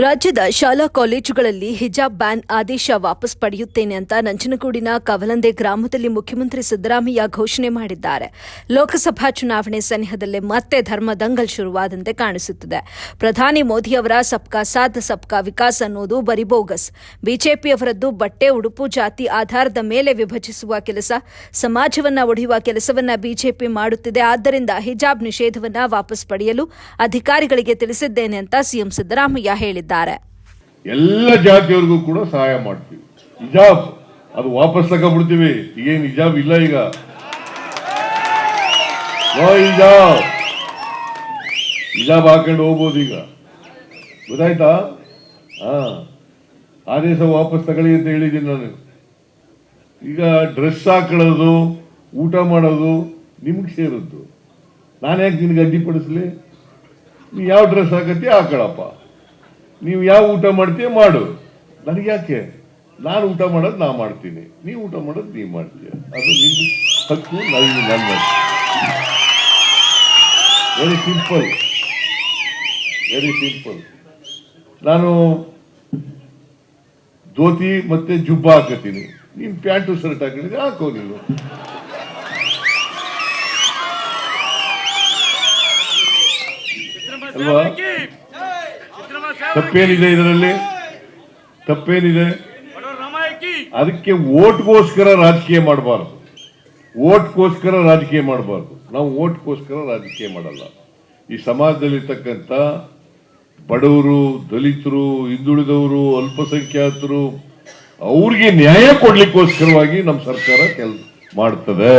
ರಾಜ್ಯದ ಶಾಲಾ ಕಾಲೇಜುಗಳಲ್ಲಿ ಹಿಜಾಬ್ ಬ್ಯಾನ್ ಆದೇಶ ವಾಪಸ್ ಪಡೆಯುತ್ತೇನೆ ಅಂತ ನಂಜನಗೂಡಿನ ಕವಲಂದೆ ಗ್ರಾಮದಲ್ಲಿ ಮುಖ್ಯಮಂತ್ರಿ ಸಿದ್ದರಾಮಯ್ಯ ಘೋಷಣೆ ಮಾಡಿದ್ದಾರೆ. ಲೋಕಸಭಾ ಚುನಾವಣೆ ಸನಿಹದಲ್ಲೇ ಮತ್ತೆ ಧರ್ಮ ದಂಗಲ್ ಶುರುವಾದಂತೆ ಕಾಣಿಸುತ್ತಿದೆ. ಪ್ರಧಾನಿ ಮೋದಿಯವರ ಸಬ್ಕಾ ಸಾಥ್, ಸಬ್ಕಾ ವಿಕಾಸ್ ಅನ್ನೋದು ಬರಿ ಬೋಗಸ್. ಬಿಜೆಪಿಯವರದ್ದು ಬಟ್ಟೆ, ಉಡುಪು, ಜಾತಿ ಆಧಾರದ ಮೇಲೆ ವಿಭಜಿಸುವ ಕೆಲಸ, ಸಮಾಜವನ್ನ ಒಡೆಯುವ ಕೆಲಸವನ್ನ ಬಿಜೆಪಿ ಮಾಡುತ್ತಿದೆ. ಆದ್ದರಿಂದ ಹಿಜಾಬ್ ನಿಷೇಧವನ್ನ ವಾಪಸ್ ಪಡೆಯಲು ಅಧಿಕಾರಿಗಳಿಗೆ ತಿಳಿಸಿದ್ದೇನೆ ಅಂತ ಸಿಎಂ ಸಿದ್ದರಾಮಯ್ಯ ಹೇಳಿದ್ದಾರೆ. ಎಲ್ಲ ಜಾತಿಯವರಿಗೂ ಕೂಡ ಸಹಾಯ ಮಾಡ್ತೀವಿ. ಹಿಜಾಬ್, ಅದು ವಾಪಸ್ ತಗೊಂಡ್ಬಿಡ್ತೀವಿ. ಈಗೇನು ಹಿಜಾಬ್ ಇಲ್ಲ ಈಗ. ಹಿಜಾಬ್. ಹಿಜಾಬ್ ಹಾಕೊಂಡು ಹೋಗ್ಬೋದು ಈಗ. ಗೊತ್ತಾಯ್ತಾ? ಹಾ. ಆದೇಶ ವಾಪಸ್ ತಗೊಳ್ಳಿ ಅಂತ ಹೇಳಿದ್ದೀನಿ ನಾನು. ಈಗ ಡ್ರೆಸ್ ಹಾಕೊಳ್ಳೋದು, ಊಟ ಮಾಡೋದು ನಿಮ್ಗೆ ಸೇರಿದ್ದು. ನಾನು ಯಾಕೆ ನಿನ್ಗೆ ಅಡ್ಡಿಪಡಿಸ್ಲಿ? ನೀ ಯಾವ ಡ್ರೆಸ್ ಹಾಕತ್ತಿ ಹಾಕೊಳ್ಳಪ್ಪ ನೀವು ಯಾವ ಊಟ ಮಾಡ್ತೀಯ ಮಾಡು. ನನಗೆ ಯಾಕೆ ನಾನು ಊಟ ಮಾಡೋದು ನಾ ಮಾಡ್ತೀನಿ. ನೀವು ಊಟ ಮಾಡೋದು ನೀವು ಮಾಡ್ತೀಯ. ಅದು ನಿಮ್ಮ ಹಕ್ಕು ನನಗೆ ನನ್ನ ವೆರಿ ಸಿಂಪಲ್ ವೆರಿ ಸಿಂಪಲ್ ನಾನು ಧೋತಿ ಮತ್ತೆ ಜುಬ್ಬ ಹಾಕತೀನಿ. ನೀನು ಪ್ಯಾಂಟು, ಶರ್ಟ್ ಹಾಕಿದ್ರೆ ಹಾಕೋ ನೀವು ಅಲ್ವಾ? ತಪ್ಪೇನಿದೆ ಇದರಲ್ಲಿ? ತಪ್ಪೇನಿದೆ? ಅದಕ್ಕೆ ಓಟ್ಗೋಸ್ಕರ ರಾಜಕೀಯ ಮಾಡಬಾರ್ದು. ಓಟ್ಗೋಸ್ಕರ ರಾಜಕೀಯ ಮಾಡಬಾರ್ದು. ನಾವು ಓಟ್ಗೋಸ್ಕರ ರಾಜಕೀಯ ಮಾಡಲ್ಲ. ಈ ಸಮಾಜದಲ್ಲಿರ್ತಕ್ಕಂಥ ಬಡವರು, ದಲಿತರು, ಹಿಂದುಳಿದವರು, ಅಲ್ಪಸಂಖ್ಯಾತರು, ಅವ್ರಿಗೆ ನ್ಯಾಯ ಕೊಡ್ಲಿಕ್ಕೋಸ್ಕರವಾಗಿ ನಮ್ಮ ಸರ್ಕಾರ ಕೆಲ್, ಮಾಡ್ತದೆ.